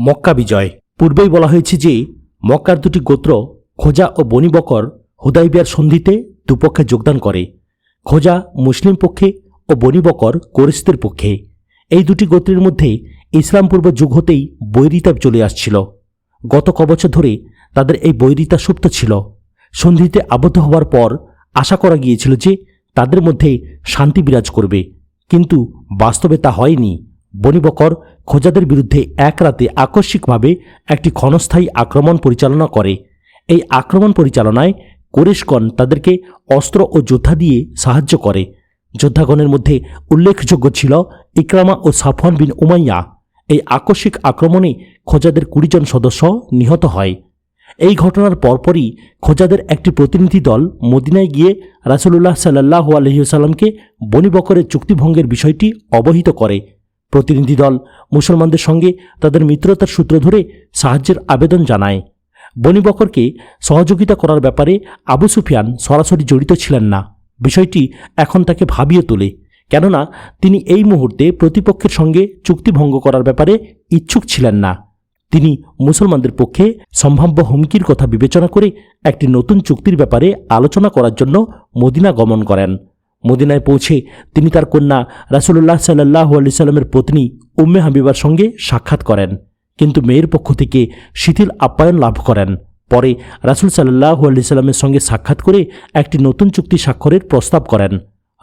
মক্কা বিজয়। পূর্বেই বলা হয়েছে যে, মক্কার দুটি গোত্র খোজা ও বনি বকর হুদাইবিয়ার সন্ধিতে দুপক্ষে যোগদান করে, খোজা মুসলিম পক্ষে ও বনি বকর কোরেশদের পক্ষে। এই দুটি গোত্রের মধ্যে ইসলাম পূর্ব যুগ হতেই বৈরিতা চলে আসছিল। গত কবছর ধরে তাদের এই বৈরিতা সুপ্ত ছিল। সন্ধিতে আবদ্ধ হওয়ার পর আশা করা গিয়েছিল যে, তাদের মধ্যে শান্তি বিরাজ করবে। কিন্তু বাস্তবে তা হয়নি। বনিবকর খোজাদের বিরুদ্ধে এক রাতে আকস্মিকভাবে একটি ক্ষণস্থায়ী আক্রমণ পরিচালনা করে। এই আক্রমণ পরিচালনায় কোরেশগণ তাদেরকে অস্ত্র ও যোদ্ধা দিয়ে সাহায্য করে। যোদ্ধাগণের মধ্যে উল্লেখযোগ্য ছিল ইকরামা ও সাফওয়ান বিন উমাইয়া। এই আকস্মিক আক্রমণে খোজাদের কুড়ি জন সদস্য নিহত হয়। এই ঘটনার পরপরই খোজাদের একটি প্রতিনিধি দল মদিনায় গিয়ে রাসুলুল্লাহ সাল্লাহ আলহিউসাল্লামকে বনিবকরের চুক্তিভঙ্গের বিষয়টি অবহিত করে। প্রতিনিধি দল মুসলমানদের সঙ্গে তাদের মিত্রতার সূত্র ধরে সাহায্যের আবেদন জানায়। বনিবকরকে সহযোগিতা করার ব্যাপারে আবু সুফিয়ান সরাসরি জড়িত ছিলেন না। বিষয়টি এখন তাকে ভাবিয়ে তোলে, কেননা তিনি এই মুহূর্তে প্রতিপক্ষের সঙ্গে চুক্তিভঙ্গ করার ব্যাপারে ইচ্ছুক ছিলেন না। তিনি মুসলমানদের পক্ষে সম্ভাব্য হুমকির কথা বিবেচনা করে একটি নতুন চুক্তির ব্যাপারে আলোচনা করার জন্য মদিনা গমন করেন। মদিনায় পৌঁছে তিনি তার কন্যা রাসুল্লাহ সাল্লাহ আলি সাল্লামের পত্নী উম্মে হাবিবার সঙ্গে সাক্ষাৎ করেন, কিন্তু মেয়ের পক্ষ থেকে শিথিল আপ্যায়ন লাভ করেন। পরে রাসুল সাল্লাহ আলি সাল্লামের সঙ্গে সাক্ষাৎ করে একটি নতুন চুক্তি স্বাক্ষরের প্রস্তাব করেন।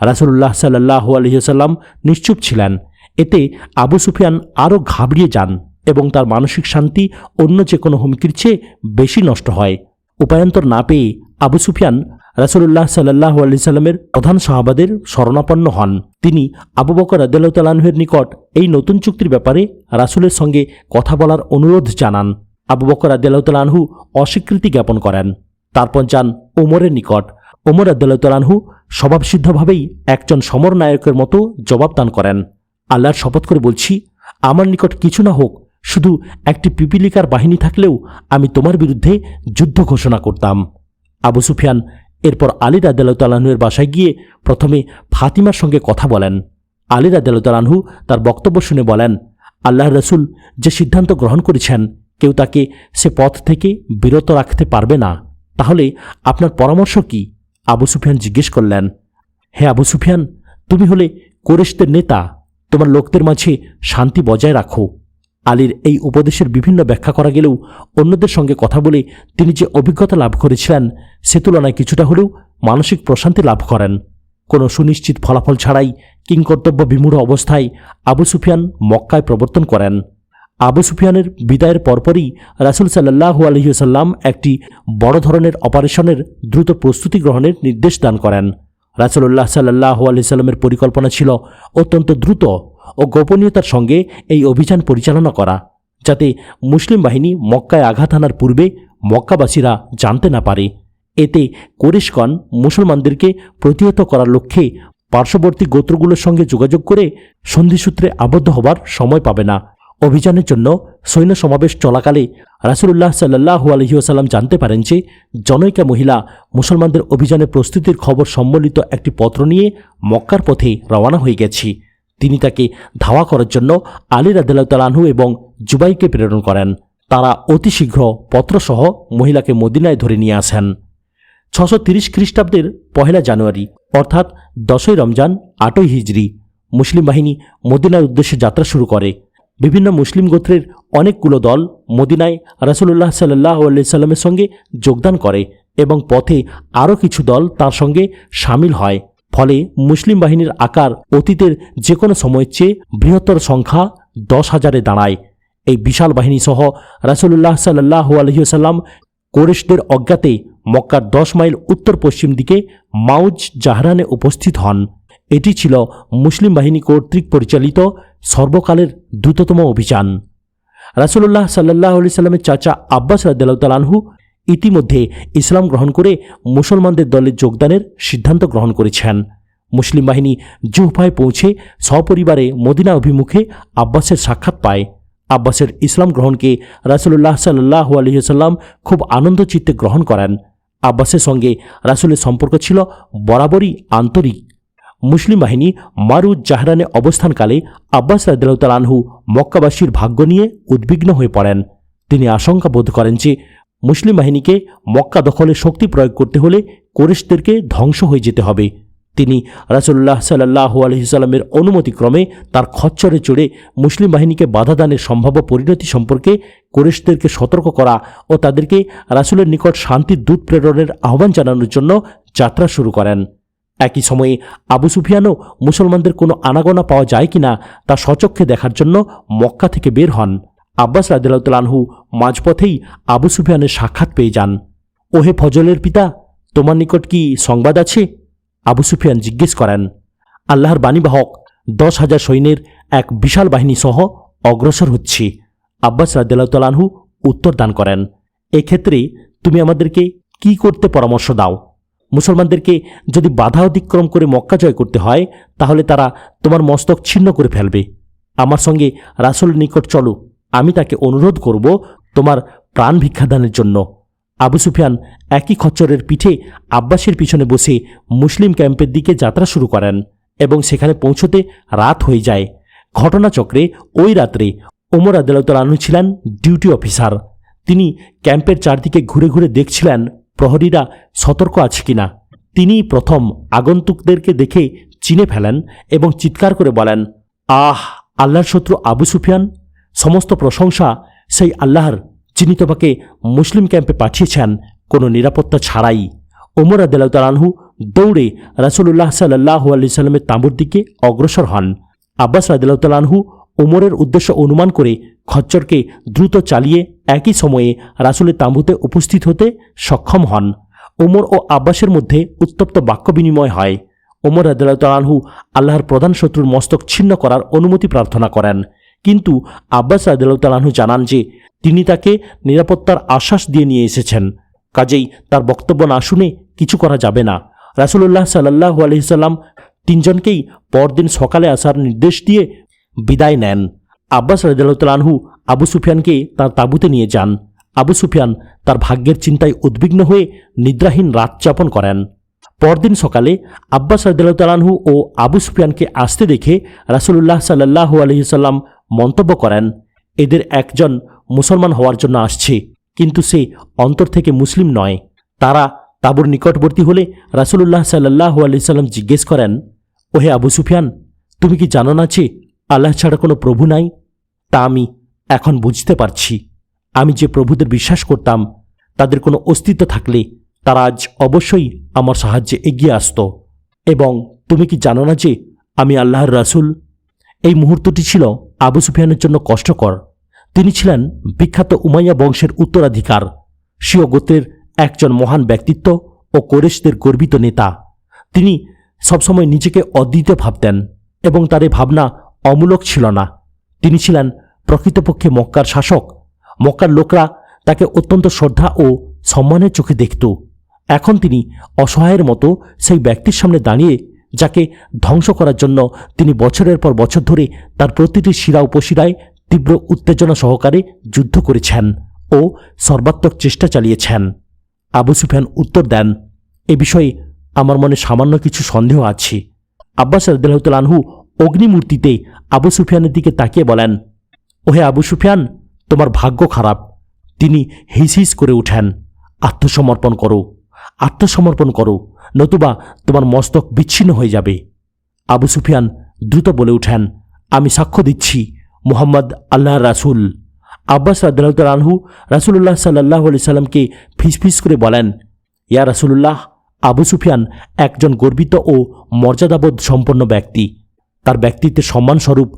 রাসুল্লাহ সাল্লাহ আলহিসাল্লাম নিশ্চুপ ছিলেন। এতে আবু সুফিয়ান আরও ঘাবড়িয়ে যান এবং তার মানসিক শান্তি অন্য যে কোনো হুমকির চেয়ে বেশি নষ্ট হয়। উপায়ন্তর না পেয়ে আবু সুফিয়ান রাসুল্লাহ সাল্লাহ আলি সাল্লামের প্রধান সাহাবাদের শরণাপন্ন হন। তিনি আবু বকর আদালতালাহের নিকট এই নতুন চুক্তির ব্যাপারে রাসুলের সঙ্গে কথা বলার অনুরোধ জানান। আবু বকর আদালতালাহু অস্বীকৃতি জ্ঞাপন করেন। তারপর যান ওমরের নিকট। ওমর আদালতালাহু স্বভাবসিদ্ধভাবেই একজন সমর নায়কের মতো জবাব দান করেন। আল্লাহর শপথ করে বলছি, আমার নিকট কিছু না হোক, শুধু একটি পিপিলিকার বাহিনী থাকলেও আমি তোমার বিরুদ্ধে যুদ্ধ ঘোষণা করতাম। আবু সুফিয়ান এরপর আলী রাদালতালাহুয়ের বাসায় গিয়ে প্রথমে ফাতিমার সঙ্গে কথা বলেন। আলী রাদালতালাহু তার বক্তব্য শুনে বলেন আল্লাহ রসুল যে সিদ্ধান্ত গ্রহণ করেছেন, কেউ তাকে সে পথ থেকে বিরত রাখতে পারবে না। তাহলে আপনার পরামর্শ কি? আবু সুফিয়ান জিজ্ঞেস করলেন, হে আবু সুফিয়ান, তুমি হলে কোরেশদের নেতা। তোমার লোকদের মাঝে শান্তি বজায় রাখো। আলীর এই উপদেশের বিভিন্ন ব্যাখ্যা করা গেলেও অন্যদের সঙ্গে কথা বলে তিনি যে অভিজ্ঞতা লাভ করেছিলেন, সে তুলনায় কিছুটা হলেও মানসিক প্রশান্তি লাভ করেন। কোনো সুনিশ্চিত ফলাফল ছাড়াই কিংকর্তব্য বিমূঢ় অবস্থায় আবু সুফিয়ান মক্কায় প্রবর্তন করেন। আবু সুফিয়ানের বিদায়ের পরপরই রাসুল সাল্লাহু আলহিউসাল্লাম একটি বড় ধরনের অপারেশনের দ্রুত প্রস্তুতি গ্রহণের নির্দেশ দান করেন। রাসুল্লাহ সাল্লাহ আলহিসাল্লামের পরিকল্পনা ছিল অত্যন্ত দ্রুত ও গোপনীয়তার সঙ্গে এই অভিযান পরিচালনা করা, যাতে মুসলিম বাহিনী মক্কায় আঘাত আনার পূর্বে মক্কাবাসীরা জানতে না পারে। এতে কোরেশগণ মুসলমানদেরকে প্রতিহত করার লক্ষ্যে পার্শ্ববর্তী গোত্রগুলোর সঙ্গে যোগাযোগ করে সন্ধিসূত্রে আবদ্ধ হবার সময় পাবে না। অভিযানের জন্য সৈন্য সমাবেশ চলাকালে রাসুলুল্লাহ সাল্লাহু আলহিউসাল্লাম জানতে পারেন যে জনৈকা মহিলা মুসলমানদের অভিযানের প্রস্তুতির খবর সম্বলিত একটি পত্র নিয়ে মক্কার পথে রওনা হয়ে গেছি। তিনি তাকে ধাওয়া করার জন্য আলী রাদিল্লাহতালাহু এবং জুবাইকে প্রেরণ করেন। তারা অতি শীঘ্র পত্রসহ মহিলাকে মদিনায় ধরে নিয়ে আসেন। ছশো তিরিশ খ্রিস্টাব্দের পহেলা জানুয়ারি, অর্থাৎ দশই রমজান, আটই হিজড়ি মুসলিম বাহিনী মদিনার উদ্দেশ্যে যাত্রা শুরু করে। বিভিন্ন মুসলিম গোত্রের অনেকগুলো দল মদিনায় রাসুল্লাহ সাল্লাহ সাল্লামের সঙ্গে যোগদান করে এবং পথে আরও কিছু দল তার সঙ্গে সামিল হয়। ফলে মুসলিম বাহিনীর আকার অতীতের যে কোনো সময়ের চেয়ে বৃহত্তর সংখ্যা দশ হাজারে দাঁড়ায়। এই বিশাল বাহিনী সহ রাসুল্লাহ সাল্লাহ আলহিউসাল্লাম কোরেশদের অজ্ঞাতে মক্কার দশ মাইল উত্তর পশ্চিম দিকে মাউজ জাহরানে উপস্থিত হন। এটি ছিল মুসলিম বাহিনী কর্তৃক পরিচালিত সর্বকালের দ্রুততম অভিযান। রাসুল্লাহ সাল্লাহ আলি সাল্লামের চাচা আব্বাস রাদ্দালাহু ইতিমধ্যে ইসলাম গ্রহণ করে মুসলমানদের দলে যোগদানের সিদ্ধান্ত গ্রহণ করেছেন। মুসলিম বাহিনী জুহফায় পৌঁছে সপরিবারে মদিনা অভিমুখে আব্বাসের সাক্ষাৎ পায়। আব্বাসের ইসলাম গ্রহণকে রাসুল্লাহ সাল্লাহ আলহিসাল্লাম খুব আনন্দ চিত্তে গ্রহণ করেন। আব্বাসের সঙ্গে রাসুলের সম্পর্ক ছিল বরাবরই আন্তরিক। মুসলিম বাহিনী মারুজ জাহরানে অবস্থানকালে আব্বাস রাদিল্লাহু মক্কাবাসীর ভাগ্য নিয়ে উদ্বিগ্ন হয়ে পড়েন। তিনি আশঙ্কা বোধ করেন যে মুসলিম বাহিনীকে মক্কা দখলে শক্তি প্রয়োগ করতে হলে কোরেশদেরকে ধ্বংস হয়ে যেতে হবে। তিনি রাসুল্লাহ সাল্লাহ আলহিসাল্লামের অনুমতিক্রমে তার খচ্চরে চড়ে মুসলিম বাহিনীকে বাধা দানের সম্ভাব্য পরিণতি সম্পর্কে কোরেশদেরকে সতর্ক করা ও তাদেরকে রাসুলের নিকট শান্তির দূত প্রেরণের আহ্বান জানানোর জন্য যাত্রা শুরু করেন। একই সময়ে আবু সুফিয়ানও মুসলমানদের কোনো আনাগোনা পাওয়া যায় কিনা তা সচক্ষে দেখার জন্য মক্কা থেকে বের হন। আব্বাস রাদিল্লাহু মাঝপথেই আবু সুফিয়ানের সাক্ষাৎ পেয়ে যান। ওহে ফজলের পিতা, তোমার নিকট কি সংবাদ আছে? আবু সুফিয়ান জিজ্ঞেস করেন, আল্লাহর বাণীবাহক দশ হাজার সৈন্যের এক বিশাল বাহিনী সহ অগ্রসর হচ্ছি। আব্বাস রাদিল্লাহু উত্তর দান করেন, এক্ষেত্রে তুমি আমাদেরকে কি করতে পরামর্শ দাও? মুসলমানদেরকে যদি বাধা অতিক্রম করে মক্কা জয় করতে হয়, তাহলে তারা তোমার মস্তক ছিন্ন করে ফেলবে। আমার সঙ্গে রাসুল নিকট চলো, আমি তাকে অনুরোধ করব তোমার প্রাণ ভিক্ষাদানের জন্য। আবু সুফিয়ান একই খচ্চরের পিঠে আব্বাসের পিছনে বসে মুসলিম ক্যাম্পের দিকে যাত্রা শুরু করেন এবং সেখানে পৌঁছতে রাত হয়ে যায়। ঘটনাচক্রে ওই রাত্রে ওমর আদালতালু ছিলেন ডিউটি অফিসার। তিনি ক্যাম্পের চারদিকে ঘুরে ঘুরে দেখছিলেন প্রহরীরা সতর্ক আছে কিনা। তিনি প্রথম আগন্তুকদেরকে দেখে চিনে ফেলেন এবং চিৎকার করে বলেন, আহ, আল্লাহর শত্রু আবু সুফিয়ান! সমস্ত প্রশংসা সেই আল্লাহর যিনি তোমাকে মুসলিম ক্যাম্পে পাঠিয়েছেন, কোনো নিরাপত্তা ছাড়াই। ওমর আদালতালানহু দৌড়ে রাসুল্লাহ সাল্লাহ আলি সাল্লামের তাঁবুর দিকে অগ্রসর হন। আব্বাস রাদিল্লাহতালানহু ওমরের উদ্দেশ্য অনুমান করে খচ্চরকে দ্রুত চালিয়ে একই সময়ে রাসুলের তাঁবুতে উপস্থিত হতে সক্ষম হন। ওমর ও আব্বাসের মধ্যে উত্তপ্ত বাক্য বিনিময় হয়। ওমর রাদিল্লাহতালানহু আল্লাহর প্রধান শত্রুর মস্তক ছিন্ন করার অনুমতি প্রার্থনা করেন। কিন্তু আব্বাস রাদিল্লাহতালানহু জানান যে, তিনি তাকে নিরাপত্তার আশ্বাস দিয়ে নিয়ে এসেছেন। কাজেই তার বক্তব্য না শুনে কিছু করা যাবে না। রাসুল্লাহ সাল্লাহ আলহিসাল্লাম তিনজনকেই পরদিন সকালে আসার নির্দেশ দিয়ে বিদায় নেন। আব্বাস রাজু আবু সুফিয়ানকে তার তাঁবুতে নিয়ে যান। আবু সুফিয়ান তার ভাগ্যের চিন্তায় উদ্বিগ্ন হয়ে নিদ্রাহীন রাত যাপন করেন। পরদিন সকালে আব্বাস রাজু ও আবু সুফিয়ানকে আসতে দেখে রাসুল্লাহ সাল্লাহ আলহিসাল্লাম মন্তব্য করেন, এদের একজন মুসলমান হওয়ার জন্য আসছে, কিন্তু সে অন্তর থেকে মুসলিম নয়। তারা তাবুর নিকটবর্তী হলে রাসুল্লাহ সাল্লাহ আলিয়াল্লাম জিজ্ঞেস করেন, ওহে আবু সুফিয়ান, তুমি কি জানো না যে আল্লাহ ছাড়া কোনো প্রভু নাই? তা আমি এখন বুঝতে পারছি। আমি যে প্রভুদের বিশ্বাস করতাম, তাদের কোনো অস্তিত্ব থাকলে তারা আজ অবশ্যই আমার সাহায্যে এগিয়ে আসত। এবং তুমি কি জানো না যে আমি আল্লাহর রাসুল? এই মুহূর্তটি ছিল আবু সুফিয়ানের জন্য কষ্টকর। তিনি ছিলেন বিখ্যাত উমাইয়া বংশের উত্তরাধিকার। স্বীয় গোত্রের একজন মহান ব্যক্তিত্ব ও কোরেশদের গর্বিত নেতা। তিনি সবসময় নিজেকে অদ্বিতীয় ভাবতেন এবং তার ভাবনা অমূলক ছিল না। তিনি ছিলেন প্রকৃতপক্ষে মক্কার শাসক। মক্কার লোকরা তাকে অত্যন্ত শ্রদ্ধা ও সম্মানের চোখে দেখত। এখন তিনি অসহায়ের মতো সেই ব্যক্তির সামনে দাঁড়িয়ে যাকে ধ্বংস করার জন্য তিনি বছরের পর বছর ধরে তার প্রতিটি শিরা উপশিরায় তীব্র উত্তেজনা সহকারে যুদ্ধ করেছেন ও সর্বাত্মক চেষ্টা চালিয়েছেন। আবু সুফিয়ান উত্তর দেন, এ বিষয়ে আমার মনে সামান্য কিছু সন্দেহ আছে। আব্বাস আনহু অগ্নিমূর্তিতে আবু সুফিয়ানের দিকে তাকিয়ে বলেন, ওহে আবু সুফিয়ান, তোমার ভাগ্য খারাপ। তিনি হিস হিস করে উঠেন। আত্মসমর্পণ করো। আত্মসমর্পণ করো। নতুবা তোমার মস্তক বিচ্ছিন্ন হয়ে যাবে। আবু সুফিয়ান দ্রুত বলে উঠেন, আমি সাক্ষ্য দিচ্ছি, মুহাম্মদ আল্লাহ রাসুল। আব্বাস রাদ্দাল আনহু রাসুল্লাহ সাল্লাহ আলি সাল্লামকে ফিসফিস করে বলেন, ইয়া রাসুল্লাহ আবু সুফিয়ান একজন গর্বিত ও মর্যাদাবোধ সম্পন্ন ব্যক্তি। তার ব্যক্তিত্বের সম্মানস্বরূপ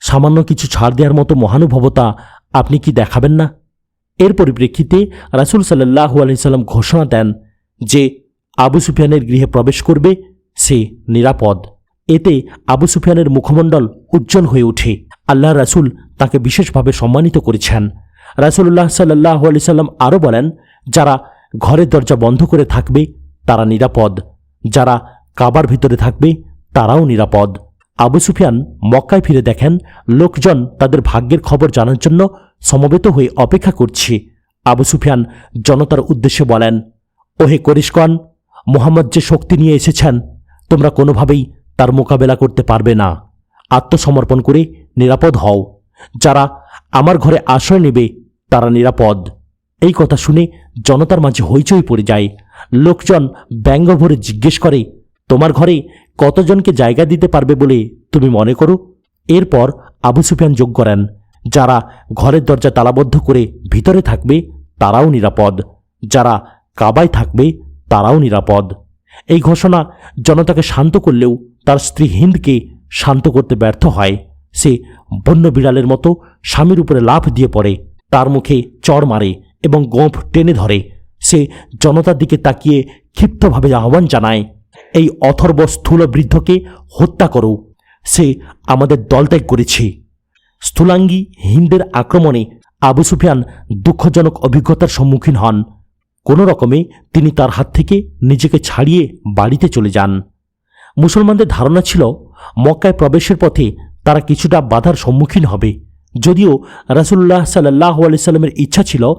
সামান্য কিছু ছাড় দেওয়ার মতো মহানুভবতা আপনি কি দেখাবেন না? এর পরিপ্রেক্ষিতে রাসুল সাল্লাহু আলহিসাল্লাম ঘোষণা দেন যে আবু সুফিয়ানের গৃহে প্রবেশ করবে, সে নিরাপদ। এতে আবু সুফিয়ানের মুখমণ্ডল উজ্জ্বল হয়ে ওঠে। আল্লাহ রাসুল তাকে বিশেষভাবে সম্মানিত করেছেন। রাসুল্লাহ সাল্লাহ আলি সাল্লাম আরও বলেন, যারা ঘরের দরজা বন্ধ করে থাকবে, তারা নিরাপদ। যারা কাবার ভিতরে থাকবে, তারাও নিরাপদ। আবু সুফিয়ান মক্কায় ফিরে দেখেন, লোকজন তাদের ভাগ্যের খবর জানার জন্য সমবেত হয়ে অপেক্ষা করছে। আবু সুফিয়ান জনতার উদ্দেশ্যে বলেন, ওহে করিস্কন মোহাম্মদ যে শক্তি নিয়ে এসেছেন, তোমরা কোনোভাবেই তার মোকাবেলা করতে পারবে না। আত্মসমর্পণ করে নিরাপদ হও। যারা আমার ঘরে আশ্রয় নেবে, তারা নিরাপদ। এই কথা শুনে জনতার মাঝে হইচই পড়ে যায়। লোকজন ব্যঙ্গ ভরে জিজ্ঞেস করে, তোমার ঘরে কতজনকে জায়গা দিতে পারবে বলে তুমি মনে করো? এরপর আবু সুফিয়ান যোগ করেন, যারা ঘরের দরজা তালাবদ্ধ করে ভিতরে থাকবে, তারাও নিরাপদ। যারা কাবায় থাকবে তারাও নিরাপদ। এই ঘোষণা জনতাকে শান্ত করলেও তার স্ত্রী হিন্দকে শান্ত করতে ব্যর্থ হয়। সে বন্য বিড়ালের মতো স্বামীর উপরে লাফ দিয়ে পড়ে, তার মুখে চড় মারে এবং গোঁফ টেনে ধরে। সে জনতার দিকে তাকিয়ে ক্ষিপ্তভাবে আহ্বান জানায়, এই অথর্ব স্থূল বৃদ্ধকে হত্যা করো। সে আমাদের দলত্যাগ করেছে। স্থূলাঙ্গী হিন্দের আক্রমণে আবু সুফিয়ান দুঃখজনক অভিজ্ঞতার সম্মুখীন হন। কোনো রকমে তিনি তার হাত থেকে নিজেকে ছাড়িয়ে বাড়িতে চলে যান। মুসলমানদের ধারণা ছিল, মক্কায় প্রবেশের পথে তারা কিছুটা বাধার সম্মুখীন হবে। যদিও রাসুল্লাহ সাল্লাহ আলাইসাল্লামের ইচ্ছা ছিল,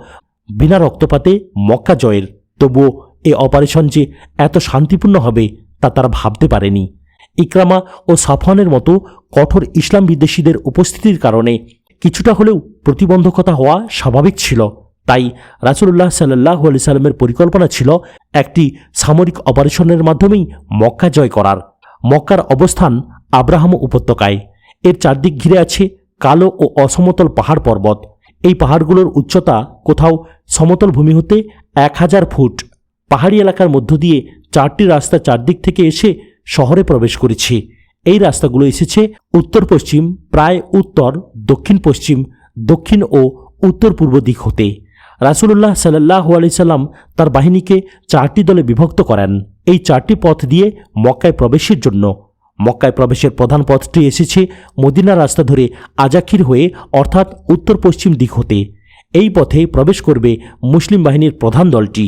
বিনা রক্তপাতে মক্কা জয়ের। তবুও এ অপারেশন যে এত শান্তিপূর্ণ হবে তা তারা ভাবতে পারেনি। ইকরামা ও সাফওয়ানের মতো কঠোর ইসলাম বিদ্বেষীদের উপস্থিতির কারণে কিছুটা হলেও প্রতিবন্ধকতা হওয়া স্বাভাবিক ছিল। তাই রাসুল্লাহ সাল্লাহ আলি সাল্লামের পরিকল্পনা ছিল একটি সামরিক অপারেশনের মাধ্যমেই মক্কা জয় করার। মক্কার অবস্থান আব্রাহাম উপত্যকায়। এর চারদিক ঘিরে আছে কালো ও অসমতল পাহাড় পর্বত। এই পাহাড়গুলোর উচ্চতা কোথাও সমতল ভূমি হতে এক হাজার ফুট। পাহাড়ি এলাকার মধ্য দিয়ে চারটি রাস্তা চারদিক থেকে এসে শহরে প্রবেশ করেছে। এই রাস্তাগুলো এসেছে উত্তর পশ্চিম, প্রায় উত্তর, দক্ষিণ পশ্চিম, দক্ষিণ ও উত্তর পূর্ব দিক হতে। রাসুল্লাহ সাল্লাহ আলাইসাল্লাম তার বাহিনীকে চারটি দলে বিভক্ত করেন। এই চারটি পথ দিয়ে মক্কায় প্রবেশের জন্য। মক্কায় প্রবেশের প্রধান পথটি এসেছে মদিনা রাস্তা ধরে আজাকির হয়ে, অর্থাৎ উত্তর পশ্চিম দিক হতে। এই পথে প্রবেশ করবে মুসলিম বাহিনীর প্রধান দলটি।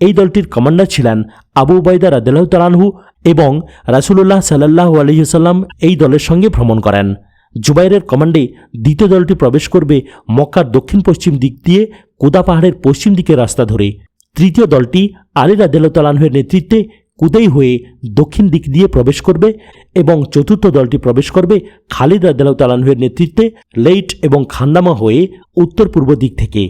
এই দলটির কমান্ডার ছিলেন আবু উবাইদা রাদেলাহ তালানহু এবং রাসুল্লাহ সাল্লাহ আলহিসাল্লাম এই দলের সঙ্গে ভ্রমণ করেন। জুবাইরের কমান্ডে দ্বিতীয় দলটি প্রবেশ করবে মক্কার দক্ষিণ পশ্চিম দিক দিয়ে কুদা পাহাড়ের পশ্চিম দিকের রাস্তা ধরে। তৃতীয় দলটি আলী রাদেলাহ তালানহের নেতৃত্বে কুদেই হয়ে দক্ষিণ দিক দিয়ে প্রবেশ করবে এবং চতুর্থ দলটি প্রবেশ করবে খালিদ রাদেলাহ তালানহের নেতৃত্বে লেইট এবং খান্দামা হয়ে উত্তর পূর্ব দিক থেকে।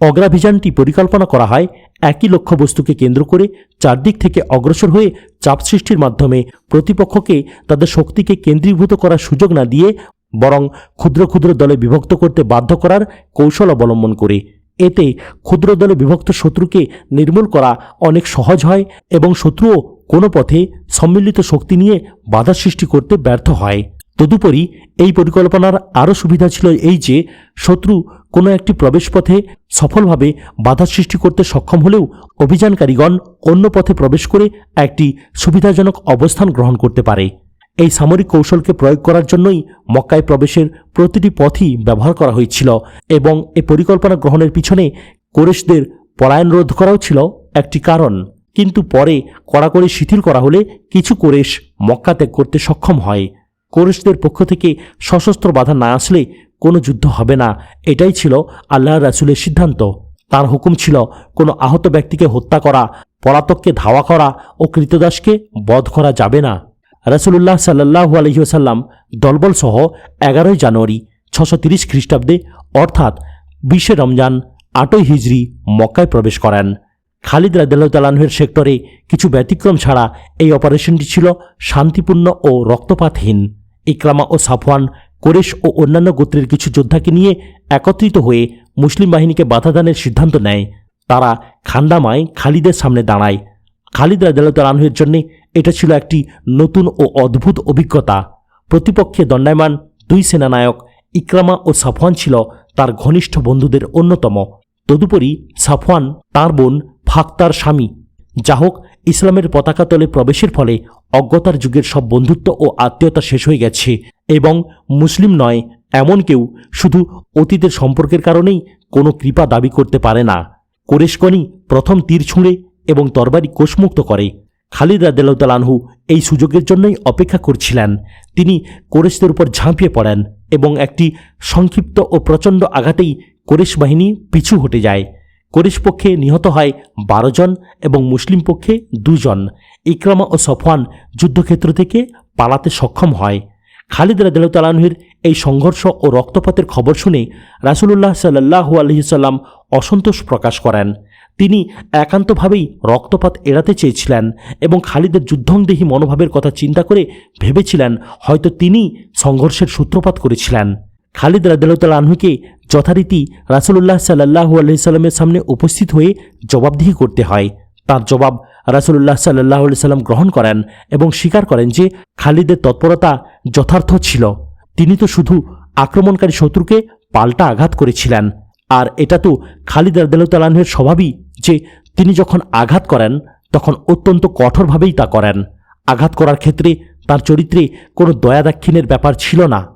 অগ্রাভিযানটি পরিকল্পনা করা হয় একই লক্ষ্যবস্তুকে কেন্দ্র করে চারদিক থেকে অগ্রসর হয়ে চাপ সৃষ্টির মাধ্যমে প্রতিপক্ষকে তাদের শক্তিকে কেন্দ্রীভূত করার সুযোগ না দিয়ে বরং ক্ষুদ্র ক্ষুদ্র দলে বিভক্ত করতে বাধ্য করার কৌশল অবলম্বন করে। এতে ক্ষুদ্র দলে বিভক্ত শত্রুকে নির্মূল করা অনেক সহজ হয় এবং শত্রুও কোনো পথে সম্মিলিত শক্তি নিয়ে বাধা সৃষ্টি করতে ব্যর্থ হয়। তদুপরি এই পরিকল্পনার আরও সুবিধা ছিল এই যে, শত্রু কোনো একটি প্রবেশপথে সফলভাবে বাধা সৃষ্টি করতে সক্ষম হলেও অভিযানকারীগণ অন্য পথে প্রবেশ করে একটি সুবিধাজনক অবস্থান গ্রহণ করতে পারে। এই সামরিক কৌশলকে প্রয়োগ করার জন্যই মক্কায় প্রবেশের প্রতিটি পথই ব্যবহার করা হয়েছিল এবং এ পরিকল্পনা গ্রহণের পিছনে কোরেশদের পলায়ন রোধ করাও ছিল একটি কারণ। কিন্তু পরে কড়াকড়ি শিথিল করা হলে কিছু কোরেশ মক্কা ত্যাগ করতে সক্ষম হয়। কোরেশদের পক্ষ থেকে সশস্ত্র বাধা না আসলে কোনো যুদ্ধ হবে না। এটাই ছিল আল্লাহ রাসুলের সিদ্ধান্ত। তার হুকুম ছিল কোনো আহত ব্যক্তিকে হত্যা করা, পলাতককে ধাওয়া করা ও কৃতদাসকে বধ করা যাবে না। রাসুলুল্লাহ সাল্লাহু আলহিউসাল্লাম দলবল সহ এগারোই জানুয়ারি ছশো তিরিশ খ্রিস্টাব্দে, অর্থাৎ বিশে রমজান আটই হিজড়ি মক্কায় প্রবেশ করেন। খালিদ রাদিল্লাহতালাহের সেক্টরে কিছু ব্যতিক্রম ছাড়া এই অপারেশনটি ছিল শান্তিপূর্ণ ও রক্তপাতহীন। ইকরামা ও সাফওয়ান কোরেশ ও অন্যান্য গোত্রের কিছু যোদ্ধাকে নিয়ে একত্রিত হয়ে মুসলিম বাহিনীকে বাধাদানের সিদ্ধান্ত নেয়। তারা খান্দামায় খালিদের সামনে দাঁড়ায়। খালিদ রাদিল্লাহতালাহের জন্য এটা ছিল একটি নতুন ও অদ্ভুত অভিজ্ঞতা। প্রতিপক্ষে দণ্ডায়মান দুই সেনানায়ক ইকরামা ও সাফওয়ান ছিল তার ঘনিষ্ঠ বন্ধুদের অন্যতম। তদুপরি সাফওয়ান তার বোন ফাক্তার স্বামী। যা হোক, ইসলামের পতাকা তলে প্রবেশের ফলে অজ্ঞতার যুগের সব বন্ধুত্ব ও আত্মীয়তা শেষ হয়ে গেছে। এবং মুসলিম নয়, এমন কেউ শুধু অতীতের সম্পর্কের কারণেই কোনো কৃপা দাবি করতে পারে না। কোরেশকনি প্রথম তীর ছুঁড়ে এবং তরবারি কোষমুক্ত করে। খালিদ রাদেলাউতালানহু এই সুযোগের জন্যই অপেক্ষা করছিলেন। তিনি কোরেশদের উপর ঝাঁপিয়ে পড়েন এবং একটি সংক্ষিপ্ত ও প্রচণ্ড আঘাতেই কোরেশ বাহিনী পিছু হটে যায়। কোরেশ পক্ষে নিহত হয় বারো জন এবং মুসলিম পক্ষে দুজন। ইকরামা ও সফওয়ান যুদ্ধক্ষেত্র থেকে পালাতে সক্ষম হয়। খালিদ রাদিয়াল্লাহুর এই সংঘর্ষ ও রক্তপাতের খবর শুনে রাসূলুল্লাহ সাল্লাল্লাহু আলাইহি সাল্লাম অসন্তোষ প্রকাশ করেন। তিনি একান্তভাবেই রক্তপাত এড়াতে চেয়েছিলেন এবং খালিদের যুদ্ধংদেহী মনোভাবের কথা চিন্তা করে ভেবেছিলেন হয়তো তিনি সংঘর্ষের সূত্রপাত করেছিলেন। খালিদ রাদিয়াল্লাহু আনহুকে যথারীতি রাসূলুল্লাহ সাল্লাল্লাহু আলাইহি সাল্লামের সামনে উপস্থিত হয়ে জবাবদিহি করতে হয়। তার জবাব রাসূলুল্লাহ সাল্লাল্লাহু আলাইহি সাল্লাম গ্রহণ করেন এবং স্বীকার করেন যে খালিদের তৎপরতা যথার্থ ছিল। তিনি তো শুধু আক্রমণকারী শত্রুকে পাল্টা আঘাত করেছিলেন। আর এটা তো খালিদ রাদিয়াল্লাহু স্বভাবই যে তিনি যখন আঘাত করেন, তখন অত্যন্ত কঠোরভাবেই তা করেন। আঘাত করার ক্ষেত্রে তার চরিত্রে কোনো দয়া দাক্ষিণের ব্যাপার ছিল না।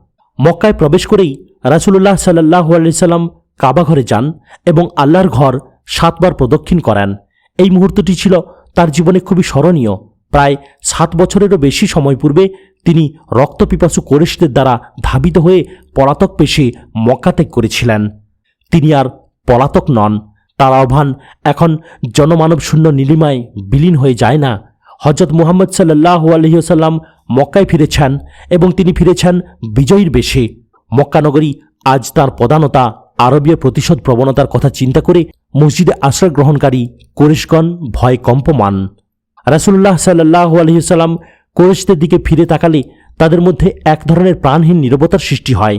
মক্কায় প্রবেশ করেই রাসূলুল্লাহ সাল্লাহ সাল্লাম কাবা ঘরে যান এবং আল্লাহর ঘর সাতবার প্রদক্ষিণ করেন। এই মুহূর্তটি ছিল তার জীবনে খুবই স্মরণীয়। প্রায় সাত বছরেরও বেশি সময় পূর্বে তিনি রক্তপিপাসু কোরেশদের দ্বারা ধাবিত হয়ে পলাতক পেশে মক্কা ত্যাগ করেছিলেন। তিনি আর পলাতক নন। তার আহ্বান এখন জনমানব শূন্য নীলিমায় বিলীন হয়ে যায় না। হজরত মুহাম্মদ সাল্লাহ আলহিহসাল্লাম মক্কায় ফিরেছেন এবং তিনি ফিরেছেন বিজয়ীর বেশে। মক্কানগরী আজ তার প্রধানতা আরবীয় প্রতিশোধ প্রবণতার কথা চিন্তা করে মসজিদে আশ্রয় গ্রহণকারী কোরেশগণ ভয় কম্পমান। রাসুল্লাহ সাল্লাহ আলহিসাল্লাম কোরেশদের দিকে ফিরে তাকালে তাদের মধ্যে এক ধরনের প্রাণহীন নিরবতার সৃষ্টি হয়।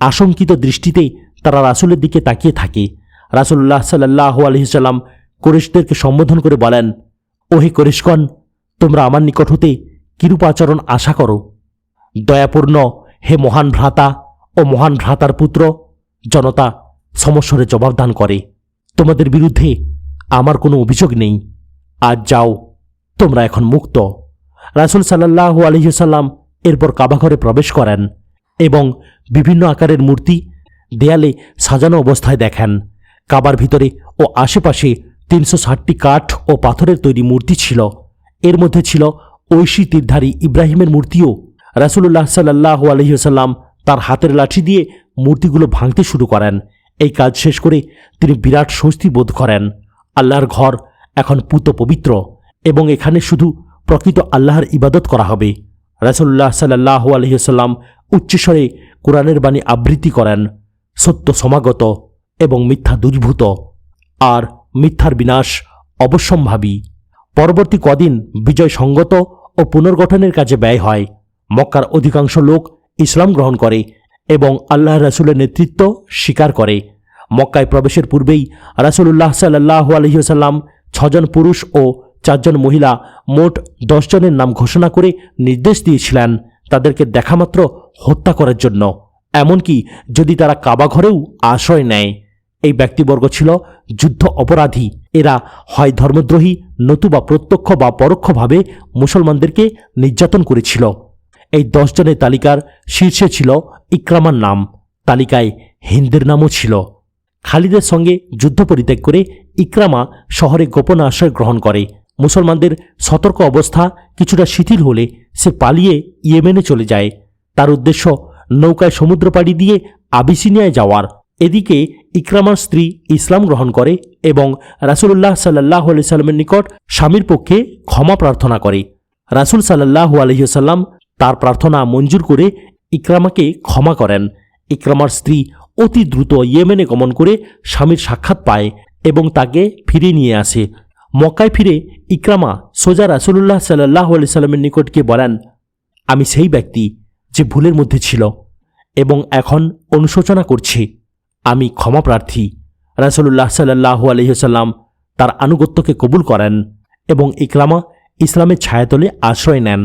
আশঙ্কিত দৃষ্টিতে তারা রাসুলের দিকে তাকিয়ে থাকে। রাসুল্লাহ সাল্লাহ আলহিসাল্লাম কোরেশদেরকে সম্বোধন করে বলেন, ওহে কোরেশগণ তোমরা আমার নিকট হতে কিরূপ আচরণ আশা করো? দয়াপূর্ণ, হে মহান ভ্রাতা ও মহান ভ্রাতার পুত্র জনতা সমস্বরে জবাবদান করে। তোমাদের বিরুদ্ধে আমার কোনো অভিযোগ নেই। আজ যাও, তোমরা এখন মুক্ত। রাসুল সাল্লাহ আলহিসাল্লাম এরপর কাবাঘরে প্রবেশ করেন এবং বিভিন্ন আকারের মূর্তি দেয়ালে সাজানো অবস্থায় দেখেন। কাবার ভিতরে ও আশেপাশে তিনশো ষাটটি কাঠ ও পাথরের তৈরি মূর্তি ছিল। এর মধ্যে ছিল ঐশী তীরধারী ইব্রাহিমের মূর্তিও। রাসুল্লাহ সাল্লাহ আলহিসাল্লাম তার হাতের লাঠি দিয়ে মূর্তিগুলো ভাঙতে শুরু করেন। এই কাজ শেষ করে তিনি বিরাট স্বস্তি বোধ করেন। আল্লাহর ঘর এখন পুত পবিত্র এবং এখানে শুধু প্রকৃত আল্লাহর ইবাদত করা হবে। রাসুল্লাহ সাল্লাহ আলহিসাল্লাম উচ্চস্বরে কোরআনের বাণী আবৃত্তি করেন, সত্য সমাগত এবং মিথ্যা দূরীভূত। আর মিথ্যার বিনাশ অবশ্যম্ভাবী। পরবর্তী কদিন বিজয় সঙ্গত ও পুনর্গঠনের কাজে ব্যয় হয়। মক্কার অধিকাংশ লোক ইসলাম গ্রহণ করে এবং আল্লাহ রাসুলের নেতৃত্ব স্বীকার করে। মক্কায় প্রবেশের পূর্বেই রাসুলুল্লাহ সাল্লাহ আলহিহাল্লাম ছজন পুরুষ ও চারজন মহিলা মোট দশজনের নাম ঘোষণা করে নির্দেশ দিয়েছিলেন তাদেরকে দেখামাত্র হত্যা করার জন্য। এমনকি যদি তারা কাবা ঘরেও আশ্রয় নেয়। এই ব্যক্তিবর্গ ছিল যুদ্ধ অপরাধী। এরা হয় ধর্মদ্রোহী, নতুবা প্রত্যক্ষ বা পরোক্ষভাবে মুসলমানদেরকে নির্যাতন করেছিল। এই দশজনের তালিকার শীর্ষে ছিল ইকরামার নাম। তালিকায় হিন্দের নামও ছিল। খালিদের সঙ্গে যুদ্ধ পরিত্যাগ করে ইকরামা শহরে গোপন আশ্রয় গ্রহণ করে। মুসলমানদের সতর্ক অবস্থা কিছুটা শিথিল হলে সে পালিয়ে ইয়েমেনে চলে যায়। তার উদ্দেশ্য নৌকায় সমুদ্র পাড়ি দিয়ে আবিসিনিয়ায় যাওয়ার। এদিকে ইকরামার স্ত্রী ইসলাম গ্রহণ করে এবং রাসুলুল্লাহ সাল্লাহ সাল্লামের নিকট স্বামীর পক্ষে ক্ষমা প্রার্থনা করে। রাসুল সাল্লাহ আলহিসাল্লাম তার প্রার্থনা মঞ্জুর করে ইকরামাকে ক্ষমা করেন। ইকরামার স্ত্রী অতি দ্রুত ইয়েমেনে গমন করে স্বামীর সাক্ষাৎ পায় এবং তাকে ফিরিয়ে নিয়ে আসে। মক্কায় ফিরে ইকরামা সোজা রাসুলুল্লাহ সাল্লাহ আলি সাল্লামের নিকটকে বলেন, আমি সেই ব্যক্তি যে ভুলের মধ্যে ছিল এবং এখন অনুশোচনা করছি। আমি ক্ষমা প্রার্থী। রাসুলুল্লাহ সাল্লাহ আলহিসাল্লাম তার আনুগত্যকে কবুল করেন এবং ইকরামা ইসলামের ছায়াতলে আশ্রয় নেন।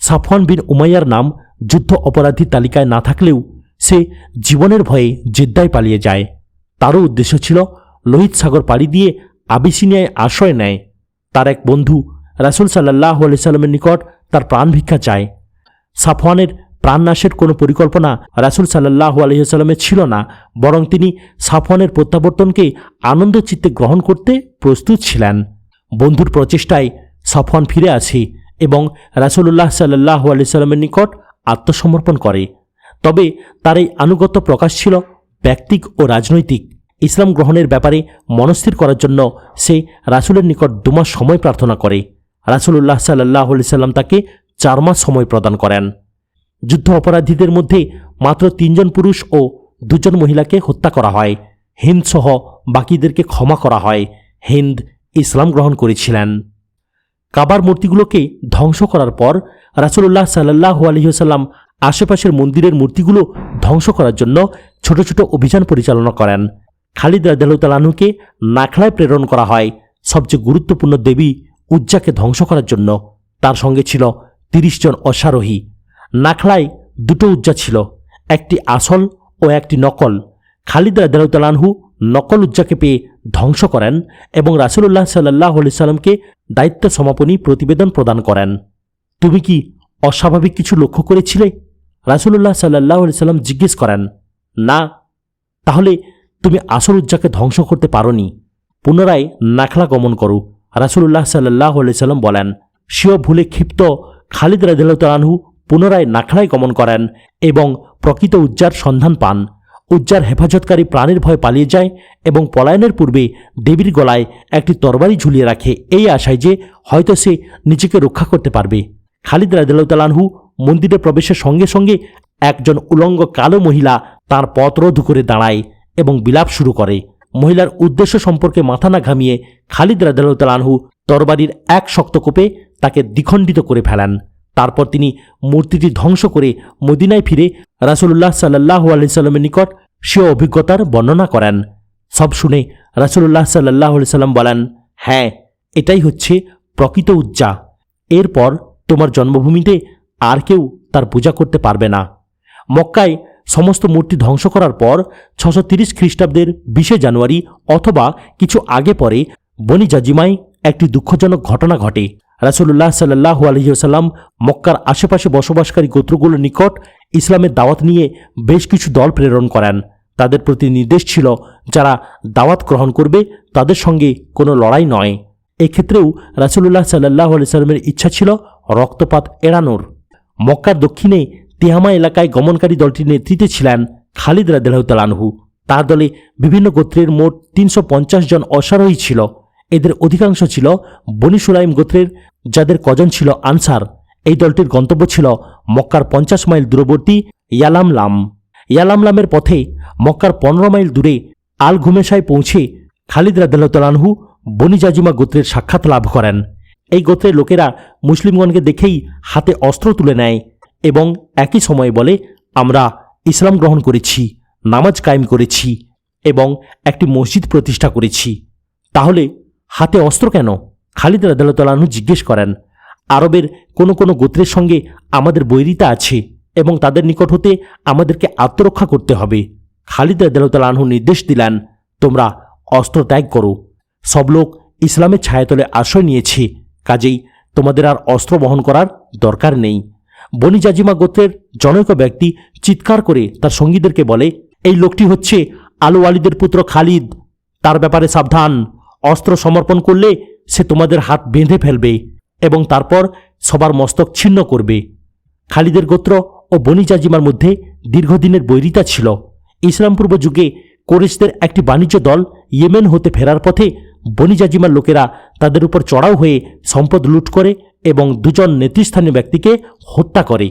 সাফওয়ান বিন উমাইয়ার নাম যুদ্ধ অপরাধী তালিকায় না থাকলেও সে জীবনের ভয়ে জেদ্দায় পালিয়ে যায়। তারও উদ্দেশ্য ছিল লোহিত সাগর পাড়ি দিয়ে আবিসিনিয়ায় আশ্রয় নেয়। তার এক বন্ধু রাসুল সাল্লাহ সাল্লামের নিকট তার প্রাণ ভিক্ষা চায়। সাফওয়ানের প্রাণনাশের কোনো পরিকল্পনা রাসুল সাল্লাহ আলহিহাস্লামের ছিল না, বরং তিনি সাফওয়ানের প্রত্যাবর্তনকে আনন্দ চিত্তে গ্রহণ করতে প্রস্তুত ছিলেন। বন্ধুর প্রচেষ্টায় সাফওয়ান ফিরে আসে। এবং রাসুলুল্লাহ সাল্লাহ আলিয়াল্লামের নিকট আত্মসমর্পণ করে। তবে তার এই আনুগত্য প্রকাশ ছিল ব্যক্তিক ও রাজনৈতিক। ইসলাম গ্রহণের ব্যাপারে মনস্থির করার জন্য সে রাসুলের নিকট দুমাস সময় প্রার্থনা করে। রাসুলুল্লাহ সাল্লাহ আলি সাল্লাম তাকে চার মাস সময় প্রদান করেন। যুদ্ধ অপরাধীদের মধ্যে মাত্র তিনজন পুরুষ ও দুজন মহিলাকে হত্যা করা হয়। হিন্দ সহ বাকিদেরকে ক্ষমা করা হয়। হিন্দ ইসলাম গ্রহণ করেছিলেন। কাবার মূর্তিগুলোকে ধ্বংস করার পর রাসুল্লাহ সাল্লাহ আলহিহাল্লাম আশেপাশের মন্দিরের মূর্তিগুলো ধ্বংস করার জন্য ছোট ছোট অভিযান পরিচালনা করেন। খালিদ রাজালুতালানুকে নাখলায় প্রেরণ করা হয়। সবচেয়ে গুরুত্বপূর্ণ দেবী উজ্জাকে ধ্বংস করার জন্য। তার সঙ্গে ছিল তিরিশ জন অশ্বারোহী। নাখলায় দুটো উজ্জা ছিল, একটি আসল ও একটি নকল। খালিদ রাজালুতালানহু নকল উজ্জাকে পেয়ে ধ্বংস করেন এবং রাসুল্লাহ সাল্লাহ আলি সাল্লামকে দায়িত্ব সমাপনী প্রতিবেদন প্রদান করেন। তুমি কি অস্বাভাবিক কিছু লক্ষ্য করেছিলে? রাসুল্লাহ সাল্লাহ সাল্লাম জিজ্ঞেস করেন, না, তাহলে তুমি আসল উজ্জাকে ধ্বংস করতে পারোনি। পুনরায় নাখলা গমন করো। রাসুল্লাহ সাল্লাহ সাল্লাম বলেন, স্বীয় ভুলে ক্ষিপ্ত খালিদ রাজু পুনরায় নাখলায় গমন করেন এবং প্রকৃত উজ্জার সন্ধান পান। উজ্জার হেফাজতকারী প্রাণের ভয় পালিয়ে যায় এবং পলায়নের পূর্বে দেবীর গলায় একটি তরবারি ঝুলিয়ে রাখে। এই আশায় যে হয়তো সে নিজেকে রক্ষা করতে পারবে। খালিদ রাজু মন্দিরে প্রবেশের সঙ্গে সঙ্গে একজন উলঙ্গ কালো মহিলা তার পথ রোধ করে দাঁড়ায় এবং বিলাপ শুরু করে। মহিলার উদ্দেশ্য সম্পর্কে মাথা না ঘামিয়ে খালিদ রাজু তরবারির এক শক্ত কোপে তাকে দ্বিখণ্ডিত করে ফেলেন। তারপর তিনি মূর্তিটি ধ্বংস করে মদিনায় ফিরে রাসুল্লাহ সাল্লাহ আলাইসাল্লামের নিকট সে অভিজ্ঞতার বর্ণনা করেন। সব শুনে রাসুল্লাহ সাল্লাহ সাল্লাম বলেন হ্যাঁ এটাই হচ্ছে প্রকৃত উজ্জা। এরপর তোমার জন্মভূমিতে আর কেউ তার পূজা করতে পারবে না। মক্কায় সমস্ত মূর্তি ধ্বংস করার পর ছশো তিরিশ খ্রিস্টাব্দের বিশে জানুয়ারি অথবা কিছু আগে পরে বনি জাজিমায় একটি দুঃখজনক ঘটনা ঘটে। রাসুল্লাহ সাল্লাহ আলহিউসাল্লাম মক্কার আশেপাশে বসবাসকারী গোত্রগুলোর নিকট ইসলামের দাওয়াত নিয়ে বেশ কিছু দল প্রেরণ করেন। তাদের প্রতি নির্দেশ ছিল, যারা দাওয়াত গ্রহণ করবে, তাদের সঙ্গে কোনো লড়াই নয়। এক্ষেত্রেও রাসুল্লাহ সাল্লাহ আলিয়াল্লামের ইচ্ছা ছিল রক্তপাত এড়ানোর। মক্কার দক্ষিণে তেহামা এলাকায় গমনকারী দলটির নেতৃত্বে ছিলেন খালিদ রাদেলাহতালানহু তার দলে বিভিন্ন গোত্রের মোট তিনশো পঞ্চাশ জন অশ্বারোহী ছিল। এদের অধিকাংশ ছিল বনি সুলাইম গোত্রের, যাদের কজন ছিল আনসার। এই দলটির গন্তব্য ছিল মক্কার পঞ্চাশ মাইল দূরবর্তী ইয়ালামলাম। ইয়ালামলামের পথে মক্কার পনেরো মাইল দূরে আল ঘুমেশায় পৌঁছে খালিদ রাদেলাহতালানহু বনি জাজিমা গোত্রের সাক্ষাৎ লাভ করেন। এই গোত্রের লোকেরা মুসলিমগণকে দেখেই হাতে অস্ত্র তুলে নেয় এবং একই সময়ে বলে, আমরা ইসলাম গ্রহণ করেছি, নামাজ কায়েম করেছি এবং একটি মসজিদ প্রতিষ্ঠা করেছি। তাহলে হাতে অস্ত্র কেন? খালিদ রাদালতালাহু জিজ্ঞেস করেন, আরবের কোনো কোনো গোত্রের সঙ্গে আমাদের বৈরিতা আছে এবং তাদের নিকট হতে আমাদেরকে আত্মরক্ষা করতে হবে। খালিদ রাদালতালাহু নির্দেশ দিলেন, তোমরা অস্ত্র ত্যাগ করো। সব লোক ইসলামের ছায়াতলে আশ্রয় নিয়েছে, কাজেই তোমাদের আর অস্ত্র বহন করার দরকার নেই। বনি জাজিমা গোত্রের জনৈক ব্যক্তি চিৎকার করে তার সঙ্গীদেরকে বলে, এই লোকটি হচ্ছে আলু আলীদের পুত্র খালিদ, তার ব্যাপারে সাবধান। অস্ত্র সমর্পণ করলে সে তোমাদের হাত বেঁধে ফেলবে এবং তারপর সবার মস্তক ছিন্ন করবে। খালিদের গোত্র ও বনি জাজিমার মধ্যে দীর্ঘদিনের বৈরিতা ছিল। ইসলামপূর্ব যুগে কোরেশদের একটি বাণিজ্য দল ইয়েমেন হতে ফেরার পথে বনি জাজিমার লোকেরা তাদের উপর চড়াও হয়ে সম্পদ লুট করে এবং দুজন নেতৃস্থানীয় ব্যক্তিকে হত্যা করে।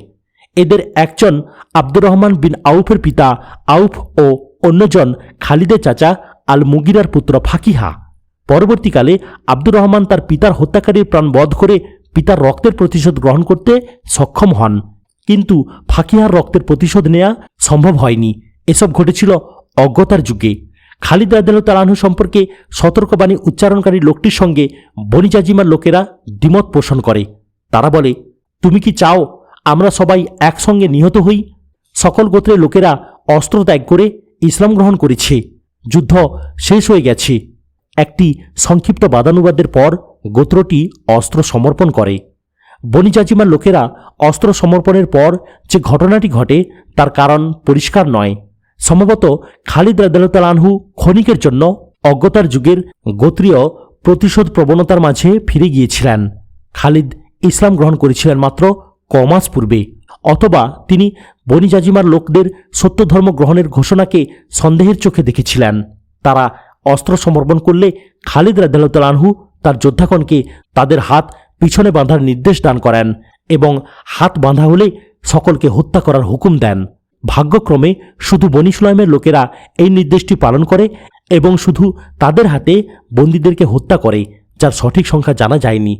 এদের একজন আব্দুর রহমান বিন আউফের পিতা আউফ ও অন্যজন খালিদের চাচা আল মুগিরার পুত্র ফাকিহা। পরবর্তীকালে আব্দুর রহমান তার পিতার হত্যাকারীর প্রাণ বধ করে পিতার রক্তের প্রতিশোধ গ্রহণ করতে সক্ষম হন। কিন্তু ফাকিহার রক্তের প্রতিশোধ নেওয়া সম্ভব হয়নি। এসব ঘটেছিল অজ্ঞতার যুগে। খালিদ রাদেলতালাহু সম্পর্কে সতর্কবাণী উচ্চারণকারী লোকটির সঙ্গে বনিজাজিমার লোকেরা দ্বিমত পোষণ করে। তারা বলে, তুমি কি চাও আমরা সবাই একসঙ্গে নিহত হই? সকল গোত্রের লোকেরা অস্ত্র ত্যাগ করে ইসলাম গ্রহণ করেছে। যুদ্ধ শেষ হয়ে গেছে। সংক্ষিপ্ত বাদানুবাদের পর গোত্রটি অস্ত্র সমর্পণ করে। বনিজাজিমার লোকেরা অস্ত্র সমর্পণের পর যে ঘটনাটি ঘটে তার কারণ পরিষ্কার নয়। সম্ভবত খালিদ আনহু ক্ষণিকের জন্য অজ্ঞতার যুগের গোত্রীয় প্রতিশোধ প্রবণতার মাঝে ফিরে গিয়েছিলেন। খালিদ ইসলাম গ্রহণ করেছিলেন মাত্র কমাস পূর্বে। অথবা তিনি বনিজাজিমার লোকদের সত্য ধর্ম গ্রহণের ঘোষণাকে সন্দেহের চোখে দেখেছিলেন। তারা অস্ত্র সমর্পণ করলে খালিদ রাদালতাল আনহু তার যোদ্ধাগণকে তাদের হাত পিছনে বাঁধার নির্দেশ দান করেন এবং হাত বাঁধা হলে সকলকে হত্যা করার হুকুম দেন। ভাগ্যক্রমে শুধু বনি সুলাইমের লোকেরা এই নির্দেশটি পালন করে এবং শুধু তাদের হাতে বন্দীদেরকে হত্যা করে, যার সঠিক সংখ্যা জানা যায়নি।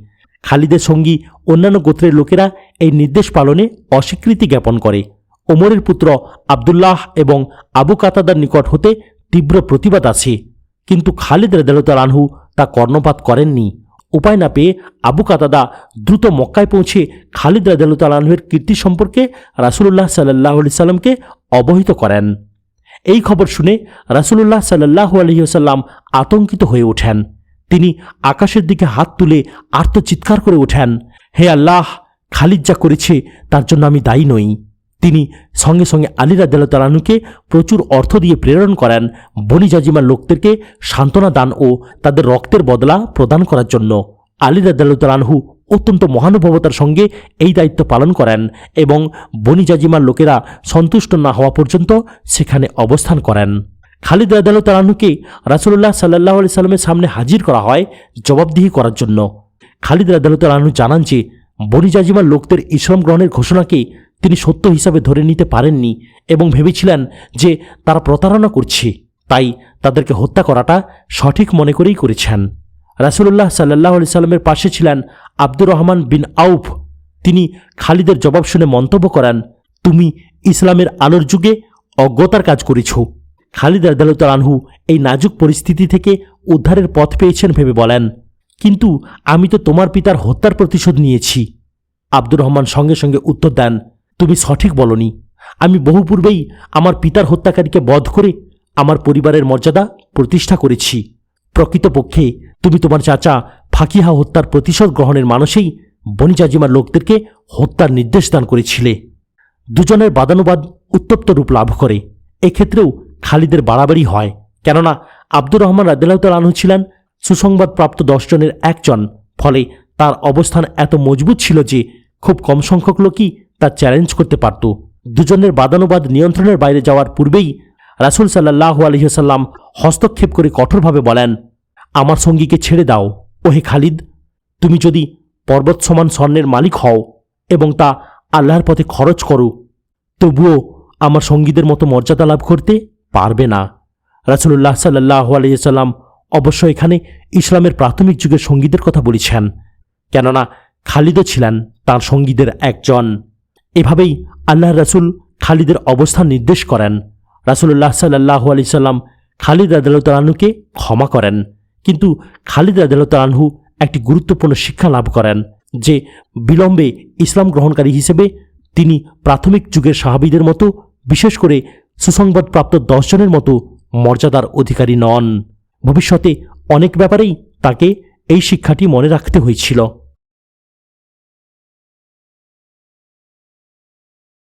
খালিদের সঙ্গী অন্যান্য গোত্রের লোকেরা এই নির্দেশ পালনে অস্বীকৃতি জ্ঞাপন করে। ওমরের পুত্র আবদুল্লাহ এবং আবু কাতাদার নিকট হতে তীব্র প্রতিবাদ আছে। কিন্তু খালিদ রেদালতাল আনহু তা কর্ণপাত করেননি। উপায় না পেয়ে আবু কাতাদা দ্রুত মক্কায় পৌঁছে খালিদ রাদালতাল আনহুয়ের কীর্তি সম্পর্কে রাসুলুল্লাহ সাল্লাহ আলি সাল্লামকে অবহিত করেন। এই খবর শুনে রাসুলুল্লাহ সাল্লাহ আলহিহসাল্লাম আতঙ্কিত হয়ে ওঠেন। তিনি আকাশের দিকে হাত তুলে আর্তচিৎকার করে ওঠেন, হে আল্লাহ, খালিদ যা করেছে তার জন্য আমি দায়ী নই। তিনি সঙ্গে সঙ্গে আলী রাদালতালানুকে প্রচুর অর্থ দিয়ে প্রেরণ করেন বনি জাজিমার লোকদেরকে সান্ত্বনা দান ও তাদের রক্তের বদলা প্রদান করার জন্য। আলী রাদালতালানহু অত্যন্ত মহানুভবতার সঙ্গে এই দায়িত্ব পালন করেন এবং বনি জাজিমার লোকেরা সন্তুষ্ট না হওয়া পর্যন্ত সেখানে অবস্থান করেন। খালিদ রাদালতালানুকে রাসুল্লাহ সাল্লাহ আলি সাল্লামের সামনে হাজির করা হয় জবাবদিহি করার জন্য। খালিদ রাদালতালানহু জানান যে, বনি জাজিমার লোকদের ইসলাম গ্রহণের ঘোষণাকে তিনি সত্য হিসাবে ধরে নিতে পারেননি এবং ভেবেছিলেন যে তারা প্রতারণা করছে। তাই তাদেরকে হত্যা করাটা সঠিক মনে করেই করেছেন। রাসুল্লাহ সাল্লাহ আলি সাল্লামের পাশে ছিলেন আব্দুর রহমান বিন আউফ। তিনি খালিদের জবাব শুনে মন্তব্য করেন, তুমি ইসলামের আলোর যুগে অজ্ঞতার কাজ করেছ। খালিদ আদালত আনহু এই নাজুক পরিস্থিতি থেকে উদ্ধারের পথ পেয়েছেন ভেবে বলেন, কিন্তু আমি তো তোমার পিতার হত্যার প্রতিশোধ নিয়েছি। আব্দুর রহমান সঙ্গে সঙ্গে উত্তর দেন তুমি সঠিক বলনি। আমি বহু পূর্বেই আমার পিতার হত্যাকারীকে বধ করে আমার পরিবারের মর্যাদা প্রতিষ্ঠা করেছি। প্রকৃতপক্ষে তুমি তোমার চাচা ফাকিহা হত্যার প্রতিশোধ গ্রহণের মানুষেই বনিজাজিমার লোকদেরকে হত্যার নির্দেশ দান করেছিলে। দুজনের বাদানুবাদ উত্তপ্ত রূপ লাভ করে। এক্ষেত্রেও খালিদের বাড়াবাড়ি হয়। কেননা আব্দুর রহমান রাদিল্লাহ আনহু ছিলেন সুসংবাদপ্রাপ্ত দশজনের একজন। ফলে তার অবস্থান এত মজবুত ছিল যে খুব কম সংখ্যক লোকই তা চ্যালেঞ্জ করতে পারত। দুজনের বাদানুবাদ নিয়ন্ত্রণের বাইরে যাওয়ার পূর্বেই রাসুল সাল্লাহ আলহিহাল্লাম হস্তক্ষেপ করে কঠোরভাবে বলেন, আমার সঙ্গীকে ছেড়ে দাও। ওহে খালিদ, তুমি যদি পর্বত সমান স্বর্ণের মালিক হও এবং তা আল্লাহর পথে খরচ করো, তবুও আমার সঙ্গীদের মতো মর্যাদা লাভ করতে পারবে না। রাসুল্লাহ সাল্লাহ আলহিসাল্লাম অবশ্য এখানে ইসলামের প্রাথমিক যুগের সঙ্গীদের কথা বলেছেন, কেননা খালিদও ছিলেন তার সঙ্গীদের একজন। এভাবেই আল্লাহ রাসুল খালিদের অবস্থান নির্দেশ করেন। রাসুল্লাহ সাল্লাহ আলি সাল্লাম খালিদ আদালতালাহুকে ক্ষমা করেন। কিন্তু খালিদ আদালতালাহু একটি গুরুত্বপূর্ণ শিক্ষা লাভ করেন যে বিলম্বে ইসলাম গ্রহণকারী হিসেবে তিনি প্রাথমিক যুগের সাহাবিদের মতো, বিশেষ করে সুসংবাদপ্রাপ্ত দশজনের মতো মর্যাদার অধিকারী নন। ভবিষ্যতে অনেক ব্যাপারেই তাকে এই শিক্ষাটি মনে রাখতে হয়েছিল।